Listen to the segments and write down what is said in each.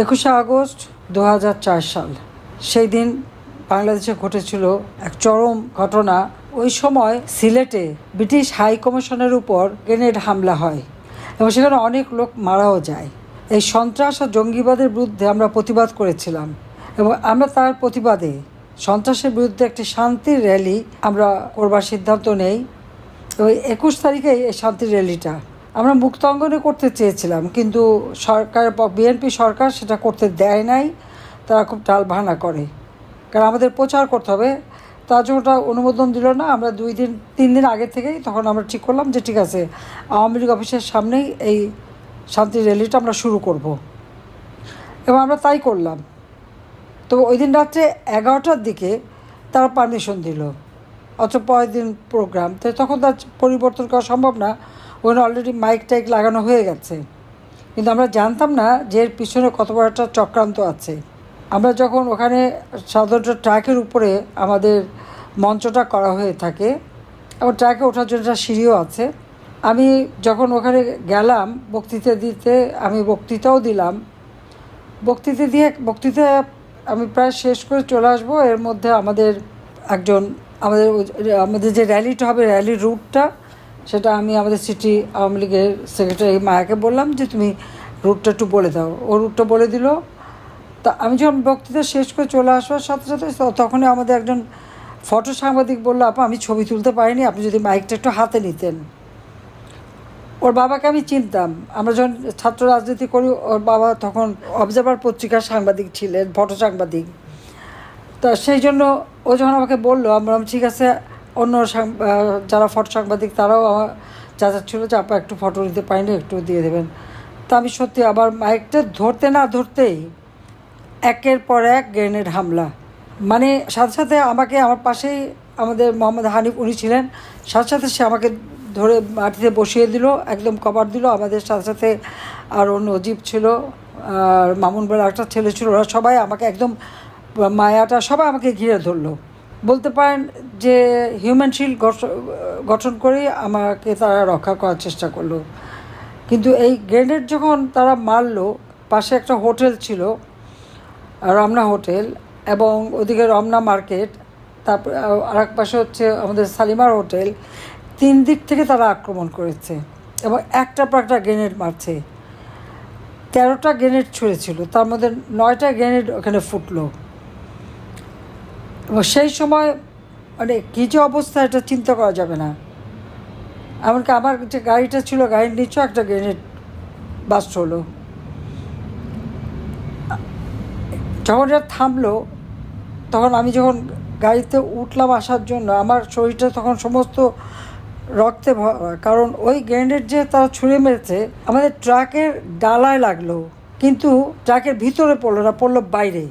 একুশে আগস্ট দু হাজার চার সাল। সেই দিন বাংলাদেশে ঘটেছিল এক চরম ঘটনা। ওই সময় সিলেটে ব্রিটিশ হাই কমিশনের উপর গ্রেনেড হামলা হয় এবং সেখানে অনেক লোক মারাও যায়। এই সন্ত্রাস আর জঙ্গিবাদের বিরুদ্ধে আমরা প্রতিবাদ করেছিলাম এবং আমরা তার প্রতিবাদে সন্ত্রাসের বিরুদ্ধে একটি শান্তির র্যালি আমরা করবার সিদ্ধান্ত নেই। ওই একুশ তারিখে এই শান্তির র্যালিটা আমরা মুক্ত অঙ্গনে করতে চেয়েছিলাম, কিন্তু সরকার বিএনপি সরকার সেটা করতে দেয় নাই, তারা খুব টাল ভাঙা করে। কারণ আমাদের প্রচার করতে হবে, তার জন্য ওটা অনুমোদন দিল না। আমরা দুই দিন, তিন দিন আগে থেকেই তখন আমরা ঠিক করলাম যে ঠিক আছে, আওয়ামী লীগ অফিসের সামনেই এই শান্তির র্যালিটা আমরা শুরু করব। এবং আমরা তাই করলাম। তো ওই দিন রাত্রে এগারোটার দিকে তারা পারমিশন দিল। অথচ পরের দিন প্রোগ্রাম তো তখন তার পরিবর্তন করা সম্ভব না। ওখানে অলরেডি মাইক টাইক লাগানো হয়ে গেছে। কিন্তু আমরা জানতাম না যে এর পিছনে কত বড় একটা চক্রান্ত আছে। আমরা যখন ওখানে সাধারণত ট্র্যাকের উপরে আমাদের মঞ্চটা করা হয়ে থাকে এবং ট্র্যাকে ওঠার জন্য একটা সিঁড়িও আছে। আমি যখন ওখানে গেলাম, বক্তৃতা দিতে আমি বক্তৃতাও দিলাম। বক্তৃতা দিয়ে, বক্তৃতা আমি প্রায় শেষ করে চলে আসব। এর মধ্যে আমাদের একজন, আমাদের আমাদের যে র্যালিটা হবে র্যালির রুটটা সেটা আমি আমাদের সিটি আওয়ামী লীগের সেক্রেটারি মায়াকে বললাম যে তুমি রুটটা একটু বলে দাও। ও রুটটা বলে দিল। তা আমি যখন বক্তৃতা শেষ করে চলে আসবার সাথে সাথে তখনই আমাদের একজন ফটো সাংবাদিক বলল, আপা, আমি ছবি তুলতে পারিনি, আপনি যদি মাইকটা একটু হাতে নিতেন। ওর বাবাকে আমি চিনতাম। আমরা যখন ছাত্র রাজনীতি করি, ওর বাবা তখন অবজারভার পত্রিকার সাংবাদিক ছিলেন, ফটো সাংবাদিক। তা সেই জন্য ও যখন আমাকে বলল, আমরা ঠিক আছে অন্য যারা ফটো সাংবাদিক তারাও চাচাচ্ছিল যে, আপা, একটু ফটো নিতে পারিনি, একটু দিয়ে দেবেন। তা আমি সত্যি আবার মাইকটা ধরতে না ধরতেই একের পর এক গ্রেনেড হামলা। মানে সাথে সাথে আমাকে আমার পাশেই আমাদের মোহাম্মদ হানিফ উনি ছিলেন, সাথে সাথে সে আমাকে ধরে মাটিতে বসিয়ে দিল, একদম কভার দিল। আমাদের সাথে সাথে আর অন্য অজীব ছিল, আর মামুন বলে একটা ছেলে ছিল, ওরা সবাই আমাকে একদম মায়াটা সবাই আমাকে ঘিরে ধরলো। বলতে পারেন যে হিউম্যান শিল্ড গঠন করেই আমাকে তারা রক্ষা করার চেষ্টা করল। কিন্তু এই গ্রেনেড যখন তারা মারলো, পাশে একটা হোটেল ছিল, রমনা হোটেল এবং ওদিকে রমনা মার্কেট তারপর আর এক পাশে হচ্ছে আমাদের সালিমার হোটেল তিন দিক থেকে তারা আক্রমণ করেছে, এবং একটা পর একটা গ্রেনেড মারছে। তেরোটা গ্রেনেড ছুঁড়েছিল, তার মধ্যে নয়টা গ্রেনেড ওখানে ফুটলো। এবং সেই সময় মানে কী যে অবস্থা, এটা চিন্তা করা যাবে না। এমনকি আমার যে গাড়িটা ছিল, গাড়ির নিচেও একটা গ্রেনেড বাস্ট হলো। যখন এটা থামলো, তখন আমি যখন গাড়িতে উঠলাম আসার জন্য, আমার শরীরটা তখন সমস্ত রক্তে ভরা, কারণ ওই গ্রেনেড যে তারা ছুঁড়ে মেরেছে, আমাদের ট্রাকের ডালায় লাগল। কিন্তু ট্রাকের ভিতরে পড়ল না, পড়ল বাইরে।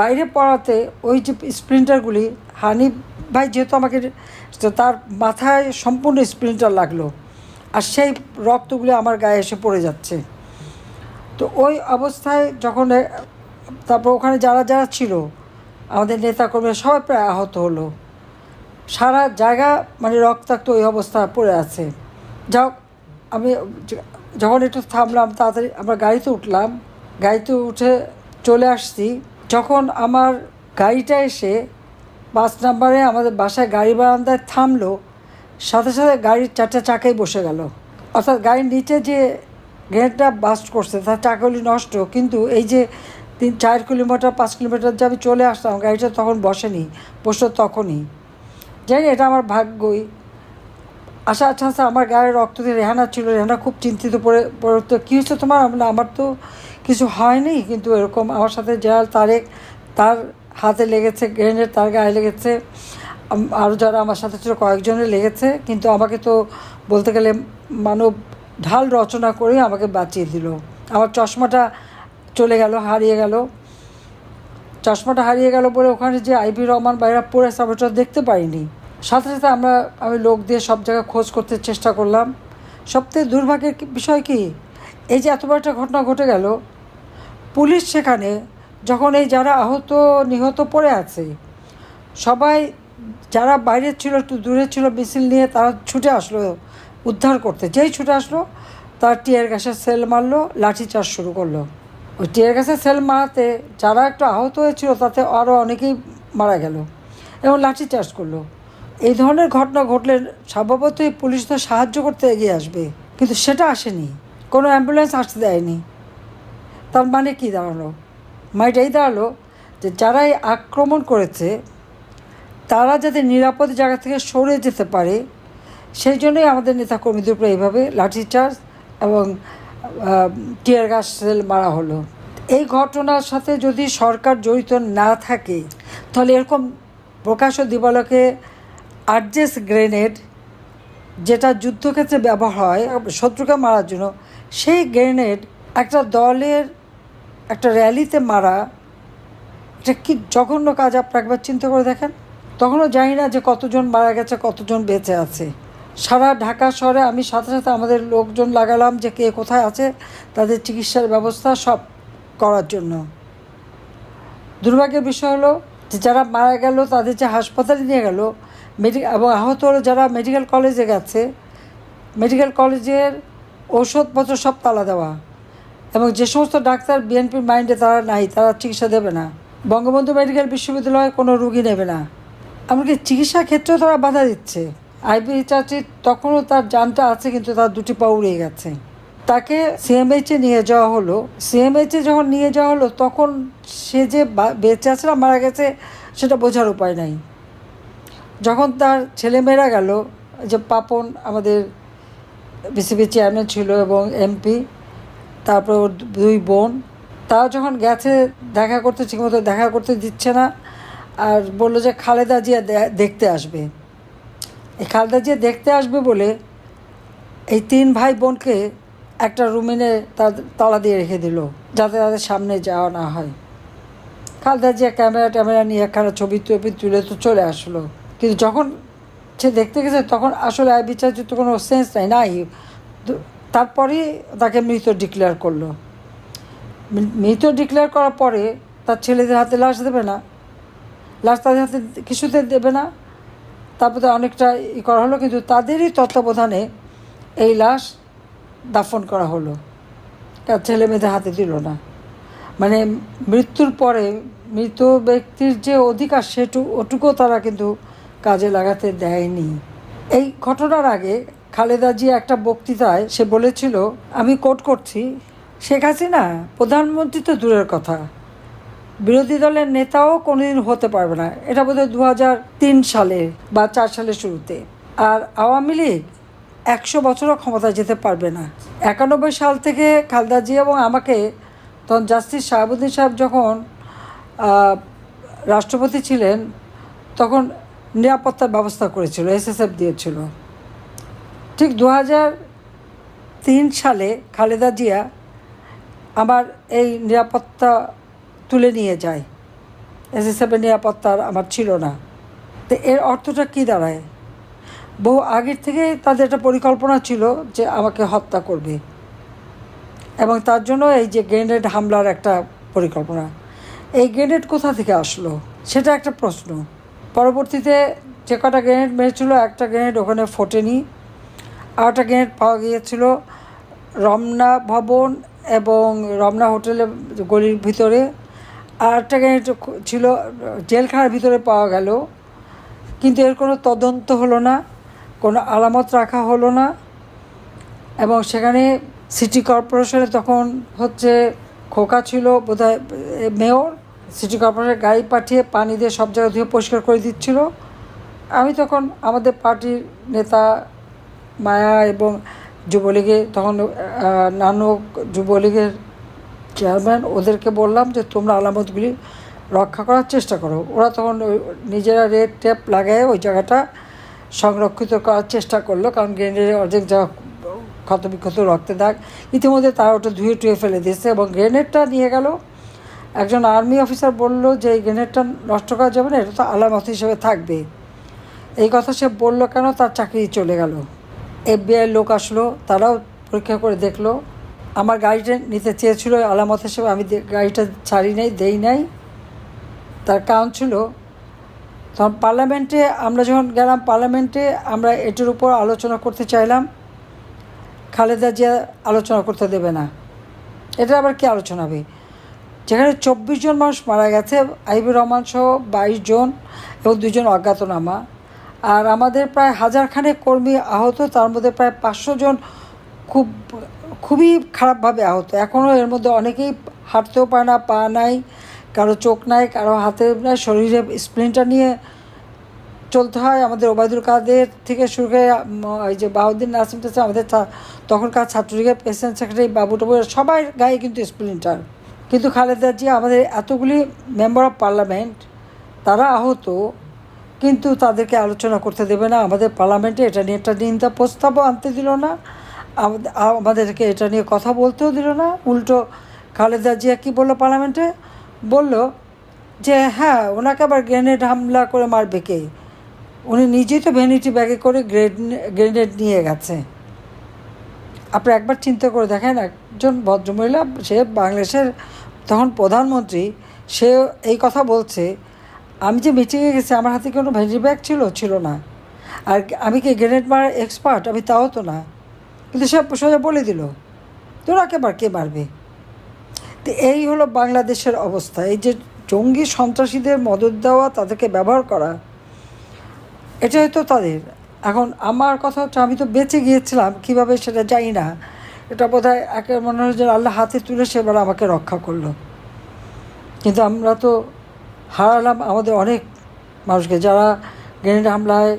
বাইরে পড়াতে ওই যে স্প্রিন্টারগুলি হানি ভাই যেহেতু আমাকে তার মাথায় সম্পূর্ণ স্প্রিন্টার লাগল আর সেই রক্তগুলি আমার গায়ে এসে পড়ে যাচ্ছে। তো ওই অবস্থায় যখন তারপর ওখানে যারা যারা ছিল, আমাদের নেতাকর্মীরা সবাই প্রায় আহত হলো। সারা জায়গা মানে রক্তাক্ত ওই অবস্থা পড়ে আছে। যাও, আমি যখন একটু থামলাম, তাড়াতাড়ি আমরা গাড়িতে উঠলাম, গাড়িতে উঠে চলে আসছি। যখন আমার গাড়িটা এসে পাঁচ নাম্বারে আমাদের বাসায় গাড়ি বারান্দায় থামলো, সাথে সাথে গাড়ির চারটে চাকাই বসে গেল। অর্থাৎ গাড়ির নিচে যে গ্রেনেডটা বাস্ট করছে, তার চাকাগুলি নষ্ট, কিন্তু এই যে তিন, চার কিলোমিটার, পাঁচ কিলোমিটার যে আমি চলে আসতাম, গাড়িটা তখন বসেনি, বসল তখনই। জানি এটা আমার ভাগ্যই। আশা আচ্ছা আচ্ছা আমার গায়ে রক্ত দিয়ে রেহানা ছিল, রেহানা খুব চিন্তিত পড়ে পড়ে তো কী হচ্ছে তোমার? আমি আমার তো কিছু হয়নি, কিন্তু এরকম আমার সাথে জেনারেল তারেক, তার হাতে লেগেছে, গ্রেনেড তার গায়ে লেগেছে আরও যারা আমার সাথে ছিল কয়েকজনের লেগেছে, কিন্তু আমাকে তো বলতে গেলে মানব ঢাল রচনা করে আমাকে বাঁচিয়ে দিল। আমার চশমাটা চলে গেল, হারিয়ে গেল। চশমাটা হারিয়ে গেল বলে ওখানে যে আইবি রহমান বাইরা পড়ে আছে দেখতে পাইনি। সাথে সাথে আমরা, আমি লোক দিয়ে সব জায়গায় খোঁজ করতে চেষ্টা করলাম। সবথেকে দুর্ভাগ্যের বিষয় কি? এই যে এত বড় একটা ঘটনা ঘটে গেল পুলিশ সেখানে যখন এই যারা আহত, নিহত পড়ে আছে, সবাই যারা বাইরে ছিল, একটু দূরে ছিল, মিছিল নিয়ে তারা ছুটে আসলো, উদ্ধার করতে। যেই ছুটে আসলো, তার টিয়ার গ্যাসের সেল মারলো লাঠিচার্জ শুরু করল। ওই টিয়ার গাছের সেল মারাতে যারা একটু আহত হয়েছিল, তাতে আরও অনেকেই মারা গেল এবং লাঠি চার্জ করল। এই ধরনের ঘটনা ঘটলে স্বভাবতই পুলিশ তো সাহায্য করতে এগিয়ে আসবে, কিন্তু সেটা আসেনি। কোনো অ্যাম্বুলেন্স আসতে দেয়নি। তার মানে কি দাঁড়াল? মানে এটাই দাঁড়াল যে যারাই আক্রমণ করেছে, তারা যাতে নিরাপদ জায়গা থেকে সরে যেতে পারে, সেই জন্যই আমাদের নেতাকর্মীদের উপরে এইভাবে লাঠিচার্জ এবং টিয়ার গাছ সেল মারা হলো। এই ঘটনার সাথে যদি সরকার জড়িত না থাকে, তাহলে এরকম প্রকাশ্য দিবালকে আর্জেস গ্রেনেড, যেটা যুদ্ধক্ষেত্রে ব্যবহার হয়, শত্রুকে মারার জন্য, সেই গ্রেনেড একটা দলের একটা র্যালিতে মারা, এটা কি জঘন্য কাজ আপনি একবার চিন্তা করে দেখেন? তখনও জানি না যে কতজন মারা গেছে, কতজন বেঁচে আছে। সারা ঢাকা শহরে আমি সাথে সাথে আমাদের লোকজন লাগালাম যে কে কোথায় আছে, তাদের চিকিৎসার ব্যবস্থা সব করার জন্য। দুর্ভাগ্যের বিষয় হলো যে যারা মারা গেল, তাদের যে হাসপাতালে নিয়ে গেল, মেডি, এবং আহত হলো যারা মেডিকেল কলেজে গেছে মেডিকেল কলেজের ওষুধপত্র সব তালা দেওয়া। এবং যে সমস্ত ডাক্তার বিএনপির মাইন্ডে তারা নাই, তারা চিকিৎসা দেবে না। বঙ্গবন্ধু মেডিকেল বিশ্ববিদ্যালয়ে কোনো রুগী নেবে না। এমনকি চিকিৎসা ক্ষেত্রেও তারা বাধা দিচ্ছে। আইবি চাচি তখনও তার জানটা আছে, কিন্তু তার দুটি পা উড়ে গেছে। তাকে সিএমএইচে নিয়ে যাওয়া হলো। সিএমএইচে যখন নিয়ে যাওয়া হলো, তখন সে যে বেঁচে আছে না, মারা গেছে, সেটা বোঝার উপায় নাই। যখন তার ছেলেমেয়েরা গেল, যে পাপন আমাদের বিসিবি চেয়ারম্যান ছিল এবং এমপি তারপর ওর দুই বোন। তারা যখন গেছে, দেখা করতে, ঠিকমতো দেখা করতে দিচ্ছে না। আর বলল যে, খালেদা জিয়া দেখতে আসবে। এই খালেদা জিয়া দেখতে আসবে বলে এই তিন ভাই বোনকে একটা রুমিনে তার তালা দিয়ে রেখে দিল, যাতে তাদের সামনে যাওয়া না হয়। খালেদা জিয়া ক্যামেরা ট্যামেরা নিয়ে একখানা ছবি টবি তুলে তো চলে আসলো। কিন্তু যখন সে দেখতে গেছে, তখন আসলে বিচার কোনো সেন্স নাই নাই। তো- তারপরেই তাকে মৃত ডিক্লেয়ার করল। মৃত ডিক্লেয়ার করার পরে তার ছেলেদের হাতে লাশ দেবে না। লাশ তাদের হাতে কিছুতে দেবে না। তারপরে অনেকটা ই করা হলো, কিন্তু তাদেরই তত্ত্বাবধানে এই লাশ দাফন করা হলো। তার ছেলে মেয়েদের হাতে দিল না। মানে মৃত্যুর পরে মৃত ব্যক্তির যে অধিকার সেটু ওটুকুও তারা কিন্তু কাজে লাগাতে দেয়নি। এই ঘটনার আগে খালেদা জি একটা বক্তৃতায় সে বলেছিল, আমি কোট করছি। শেখ হাসিনা, প্রধানমন্ত্রী তো দূরের কথা। বিরোধী দলের নেতাও কোনোদিন হতে পারবে না। এটা বোধহয় দু হাজার তিন সালে বা চার সালের শুরুতে। আর আওয়ামী লীগ একশো বছরও ক্ষমতায় যেতে পারবে না। একানব্বই সাল থেকে খালদা জি এবং আমাকে তখন জাস্টিস শাহাবুদ্দিন সাহেব যখন রাষ্ট্রপতি ছিলেন, তখন নিরাপত্তার ব্যবস্থা করেছিল, এসএসএফ দিয়েছিল। ঠিক দু তিন সালে খালেদা জিয়া আমার এই নিরাপত্তা তুলে নিয়ে যায়। এসএসএফের নিরাপত্তা আর আমার ছিল না। তো এর অর্থটা কী দাঁড়ায়? বহু আগের থেকে তাদের একটা পরিকল্পনা ছিল যে আমাকে হত্যা করবে। এবং তার জন্য এই যে গ্রেনেড হামলার একটা পরিকল্পনা। এই গ্রেনেড কোথা থেকে আসলো? সেটা একটা প্রশ্ন। পরবর্তীতে যে কটা গ্রেনেড মেরেছিল, একটা গ্রেনেড ওখানে ফোটেনি। আর একটা গ্রেনেড পাওয়া গিয়েছিল রমনা ভবন এবং রমনা হোটেলের গলির ভিতরে। আর একটা গ্রেনেড ছিল, জেলখানার ভিতরে পাওয়া গেল। কিন্তু এর কোনো তদন্ত হলো না, কোনো আলামত রাখা হলো না। এবং সেখানে সিটি কর্পোরেশনে তখন হচ্ছে খোকা ছিল বোধহয় মেয়র। সিটি কর্পোরেশনের গাড়ি পাঠিয়ে পানি দিয়ে সব জায়গা ধুয়ে পরিষ্কার করে দিচ্ছিল। আমি তখন আমাদের পার্টির নেতা মায়া এবং যুবলীগের তখন নানক যুবলীগের চেয়ারম্যান ওদেরকে বললাম যে তোমরা আলামতগুলি রক্ষা করার চেষ্টা করো। ওরা তখন নিজেরা রেড টেপ লাগায় ওই জায়গাটা সংরক্ষিত করার চেষ্টা করল কারণ গ্রেনেডের অর্ধেক জায়গা ক্ষতবিক্ষত রক্তে দাগ। ইতিমধ্যে তারা ওটা ধুয়ে টুয়ে ফেলে দিয়েছে এবং গ্রেনেডটা নিয়ে গেল। একজন আর্মি অফিসার বলল যে এই গ্রেনেডটা নষ্ট করা যাবে না, এটা তো আলামত হিসেবে থাকবে এই কথা সে বলল কেন? তার চাকরি চলে গেল। এফবিআই লোক আসলো, তারাও পরীক্ষা করে দেখল। আমার গাড়িটা নিতে চেয়েছিল, আলামত হিসেবে আমি গাড়িটা ছাড়ি নাই, দেই নাই। তার কারণ ছিল, তখন পার্লামেন্টে আমরা যখন গেলাম পার্লামেন্টে, আমরা এটার উপর আলোচনা করতে চাইলাম। খালেদা জিয়া আলোচনা করতে দেবে না। এটা আবার কি আলোচনা হবে? যেখানে চব্বিশ জন মানুষ মারা গেছে, আইবুর রহমান সহ বাইশ জন এবং দুজন অজ্ঞাতনামা। আর আমাদের প্রায় হাজার খানেক কর্মী আহত, তার মধ্যে প্রায় পাঁচশো জন খুব, খুবই খারাপভাবে আহত। এখনও এর মধ্যে অনেকেই হাঁটতেও পারে না, পা নাই, কারও চোখ নাই, কারও হাতে নাই, শরীরে স্প্লিনটা নিয়ে চলতে হয়। আমাদের ওবায়দুল কাদের থেকে শুরু করে এই যে বাহুদ্দিন নাসিম টাসিম আমাদের তখনকার ছাত্রলীগের প্রেসিডেন্ট সেক্রেটারি বাবু টাবু সবাই গায়ে কিন্তু স্প্লিন্টার। কিন্তু খালেদা জিয়া আমাদের এতগুলি মেম্বার অফ পার্লামেন্ট, তারা আহত কিন্তু তাদেরকে আলোচনা করতে দেবে না। আমাদের পার্লামেন্টে এটা নিয়ে একটা নিন্দা প্রস্তাবও আনতে দিল না। আমাদেরকে এটা নিয়ে কথা বলতেও দিল না। উল্টো খালেদা জিয়া কী বলল পার্লামেন্টে? বলল যে হ্যাঁ ওনাকে আবার গ্রেনেড হামলা করে মারবে কে? উনি নিজেই তো ভ্যানিটি ব্যাগে করে গ্রেড, গ্রেনেড নিয়ে গেছে। আপনি একবার চিন্তা করে দেখেন, একজন ভদ্রমহিলা, সে বাংলাদেশের তখন প্রধানমন্ত্রী, সে এই কথা বলছে আমি যে মিটিংয়ে গেছি, আমার হাতে কোনো ভ্যানিটি ব্যাগ ছিল ছিল না। আর আমি কি গ্রেনেড মারার এক্সপার্ট আমি তাও তো না। কিন্তু সে সোজা বলে দিল তোরাকে আবার কে মারবে? তো এই হলো বাংলাদেশের অবস্থা। এই যে জঙ্গি সন্ত্রাসীদের মদত দেওয়া, তাদেরকে ব্যবহার করা, এটাই তো তাদের। এখন আমার কথা হচ্ছে, আমি তো বেঁচে গিয়েছিলাম, কীভাবে সেটা জানি না। এটা বোধ হয় একে মনে হয় যে আল্লাহ হাতে তুলে সেবার আমাকে রক্ষা করল। কিন্তু আমরা তো হারালাম আমাদের অনেক মানুষকে। যারা গ্রেনেড হামলায়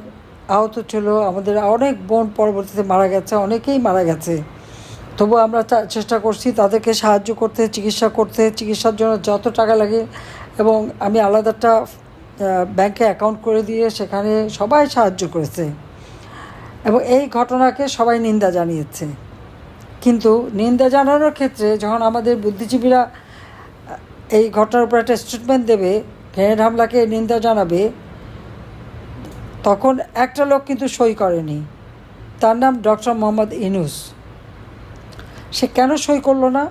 আহত ছিল, আমাদের অনেক বোন পরবর্তীতে মারা গেছে, অনেকেই মারা গেছে। তবু আমরা চেষ্টা করছি তাদেরকে সাহায্য করতে, চিকিৎসা করতে, চিকিৎসার জন্য যত টাকা লাগে এবং আমি আলাদাটা ব্যাংকে অ্যাকাউন্ট করে দিয়ে সেখানে সবাই সাহায্য করেছে। এবং এই ঘটনাকে সবাই নিন্দা জানিয়েছে। কিন্তু নিন্দা জানানোর ক্ষেত্রে যখন আমাদের বুদ্ধিজীবীরা এই ঘটনার উপর একটা স্টেটমেন্ট দেবে গ্রেনেড হামলাকে নিন্দা জানাবে, তখন একটা লোক কিন্তু সই করেনি। তার নাম ডক্টর মোহাম্মদ ইনুস সে কেন সই করল না?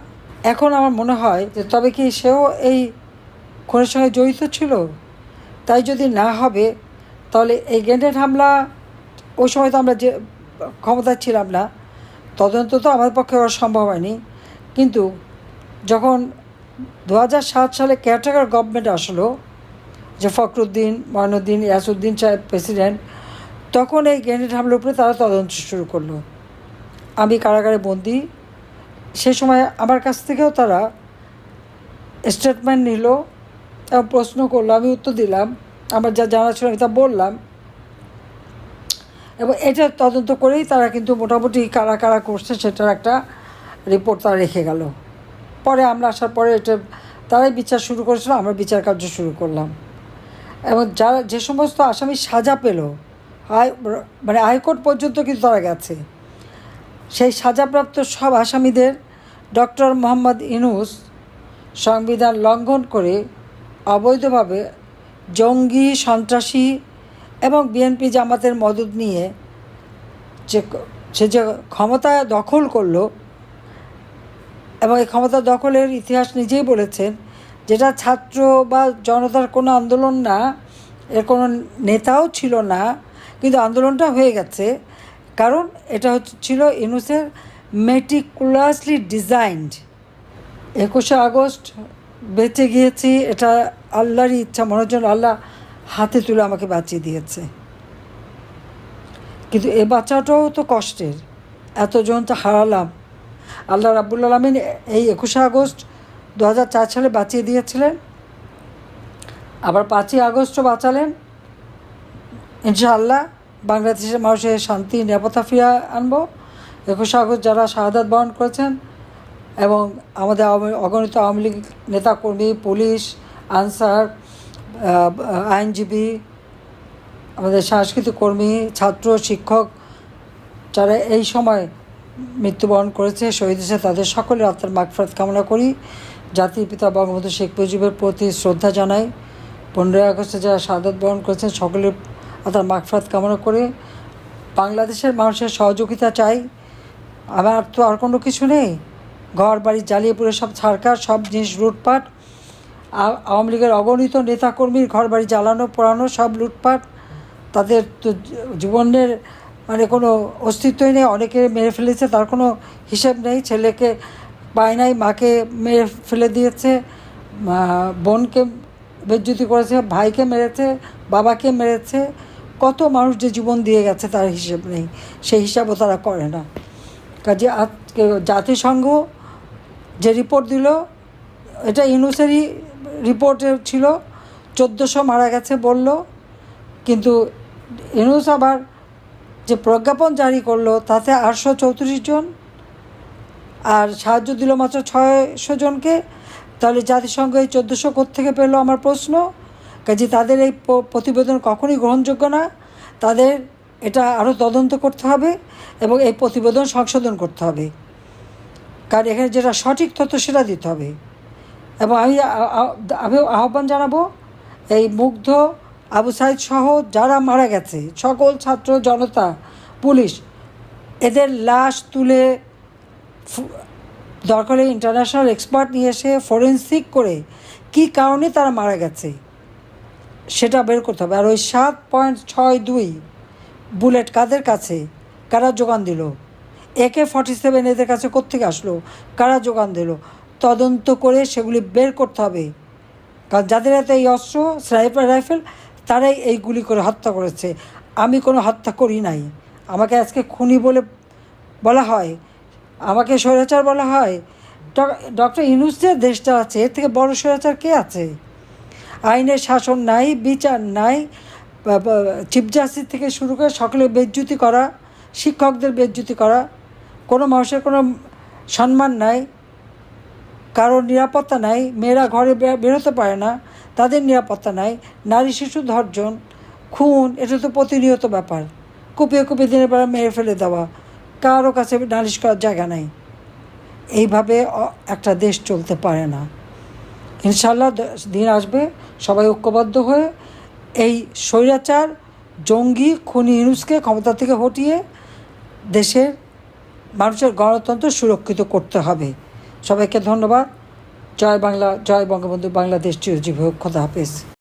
এখন আমার মনে হয় যে তবে কি সেও এই খুনের সঙ্গে জড়িত ছিল? তাই যদি না হবে, তাহলে এই গ্রেনেড হামলা, ওই সময় তো আমরা যে ক্ষমতায় ছিলাম না, তদন্ত তো আমাদের পক্ষে করা সম্ভব হয়নি। কিন্তু যখন দু সালে কেয়ারটেকার গভর্নমেন্ট আসলো যে ফখরুদ্দিন, ময়নুদ্দিন ইয়াসুদ্দিন সাহেব প্রেসিডেন্ট, তখন এই গ্রেনেড হামলার উপরে তারা তদন্ত শুরু করল। আমি কারাগারে বন্দি। সে সময় আমার কাছ থেকেও তারা স্টেটমেন্ট নিল এবং প্রশ্ন করল। আমি উত্তর দিলাম, আমার যা জানা ছিল আমি তা বললাম এবং এটা তদন্ত করেই তারা কিন্তু মোটামুটি কারা কারা করছে সেটার একটা রিপোর্ট তারা রেখে গেল। পরে আমরা আসার পরে এটা তারাই বিচার শুরু করেছিল, আমরা বিচার কার্য শুরু করলাম। এবং যারা যে সমস্ত আসামি সাজা পেল হাই মানে হাইকোর্ট পর্যন্ত কিন্তু তারা গেছে। সেই সাজাপ্রাপ্ত সব আসামিদের ডক্টর মোহাম্মদ ইনুস সংবিধান লঙ্ঘন করে অবৈধভাবে জঙ্গি, সন্ত্রাসী এবং বিএনপি জামাতের মদত নিয়ে যে, সে যে ক্ষমতা দখল করল এবং এই ক্ষমতা দখলের ইতিহাস নিজেই বলেছেন যেটা ছাত্র বা জনতার কোনো আন্দোলন না, এর কোনো নেতাও ছিল না, কিন্তু আন্দোলনটা হয়ে গেছে। কারণ এটা হচ্ছে, ছিল ইনুসের মেটিকুলাসলি ডিজাইনড একুশে আগস্ট বেঁচে গিয়েছি, এটা আল্লাহরই ইচ্ছা মনে হচ্ছে আল্লাহ হাতে তুলে আমাকে বাঁচিয়ে দিয়েছে। কিন্তু এ বাচ্চাটাও তো কষ্টের, এতজন তো হারালাম। আল্লাহ রাব্বুল আলমিন এই একুশে আগস্ট দু হাজার চার সালে বাঁচিয়ে দিয়েছিলেন। আবার পাঁচই আগস্টও বাঁচালেন। ইনশাআল্লাহ বাংলাদেশের মানুষের শান্তি, নিরাপত্তা ফিরে আনব। একুশে আগস্ট যারা শাহাদাত বরণ করেছেন এবং আমাদের অগণিত আওয়ামী লীগ নেতাকর্মী, পুলিশ, আনসার আইনজীবী, আমাদের সাংস্কৃতিক কর্মী, ছাত্র, শিক্ষক যারা এই সময় মৃত্যুবরণ করেছে, শহীদ হয়েছে, তাদের সকলের আত্মার মাগফরাত কামনা করি। জাতির পিতা বঙ্গবন্ধু শেখ মুজিবের প্রতি শ্রদ্ধা জানাই পনেরোই আগস্টে যারা শাহাদত বরণ করেছেন, সকলের তার মাগফরাত কামনা করে বাংলাদেশের মানুষের সহযোগিতা চাই। আমার তো আর কোনো কিছু নেই। ঘর, বাড়ি জ্বালিয়ে পুড়ে সব ছাড়কার সব জিনিস লুটপাট। আওয়ামী লীগের অগণিত নেতাকর্মীর ঘর, বাড়ি জ্বালানো, পোড়ানো, সব লুটপাট। তাদের তো জীবনের মানে কোনো অস্তিত্বই নেই। অনেকে মেরে ফেলেছে, তার কোনো হিসেব নেই। ছেলেকে পায় নাই মাকে মেরে ফেলে দিয়েছে বোনকে বেজ্জুতি করেছে, ভাইকে মেরেছে, বাবাকে মেরেছে। কত মানুষ যে জীবন দিয়ে গেছে তার হিসেব নেই, সেই হিসাবও তারা করে না। কাজে আজকে জাতিসংঘ যে রিপোর্ট দিল, এটা ইউনুসেরই রিপোর্টে ছিল, চোদ্দোশো মারা গেছে বলল। কিন্তু ইউনুস আবার যে প্রজ্ঞাপন জারি করল, তাতে আটশো চৌত্রিশ জন আর সাহায্য দিল মাত্র ছয়শো জনকে। তাহলে জাতিসংঘ এই চোদ্দোশো থেকে পেল আমার প্রশ্ন? কাজে তাদের এই প্রতিবেদন কখনই গ্রহণযোগ্য না। তাদের এটা আরও তদন্ত করতে হবে এবং এই প্রতিবেদন সংশোধন করতে হবে। কারণ এখানে যেটা সঠিক তথ্য সেটা দিতে হবে। এবং আমি আমি আহ্বান জানাব, এই মুগ্ধ আবু সাইদ সহ যারা মারা গেছে, সকল ছাত্র, জনতা, পুলিশ, এদের লাশ তুলে দরকার হলে ইন্টারন্যাশনাল এক্সপার্ট নিয়ে এসে ফরেন্সিক করে কী কারণে তারা মারা গেছে, সেটা বের করতে হবে। আর ওই সাত পয়েন্ট ছয় দুই বুলেট কাদের কাছে? কারা যোগান দিল? একে ফর্টি সেভেন এদের কাছে কোত্থেকে আসলো? কারা যোগান দিল? তদন্ত করে সেগুলি বের করতে হবে। কারণ যাদের হাতে এই অস্ত্র স্নাইপার রাইফেল তারাই এই গুলি করে হত্যা করেছে। আমি কোনো হত্যা করি নাই। আমাকে আজকে খুনি বলে বলা হয়। আমাকে স্বৈরাচার বলা হয়। ডক্টর যে দেশটা আছে, এর থেকে বড় স্বৈরাচার কে আছে? আইনের শাসন নাই, বিচার নাই চিফ জাস্টিস থেকে শুরু করে সকলে বেজ্জুতি করা, শিক্ষকদের বেজ্জুতি করা, কোনো মানুষের কোনো সম্মান নাই, কারোর নিরাপত্তা নাই, মেয়েরা ঘরে বেরোতে পারে না, তাদের নিরাপত্তা নাই, নারী শিশু ধর্ষণ খুন, এটা তো প্রতিনিয়ত ব্যাপার। কুপিয়ে কুপিয়ে দিনের বেলা মেরে ফেলে দেওয়া কারও কাছে নালিশ করার জায়গা নাই। এইভাবে একটা দেশ চলতে পারে না। ইনশাল্লাহ দিন আসবে, সবাই ঐক্যবদ্ধ হয়ে এই স্বৈরাচার, জঙ্গি, খুনি ইউনুসকে ক্ষমতা থেকে হটিয়ে দেশের মানুষের গণতন্ত্র সুরক্ষিত করতে হবে। সবাইকে ধন্যবাদ। জয় বাংলা, জয় বঙ্গবন্ধু, বাংলাদেশ চিরজীবী হোক। খোদা হাফেজ।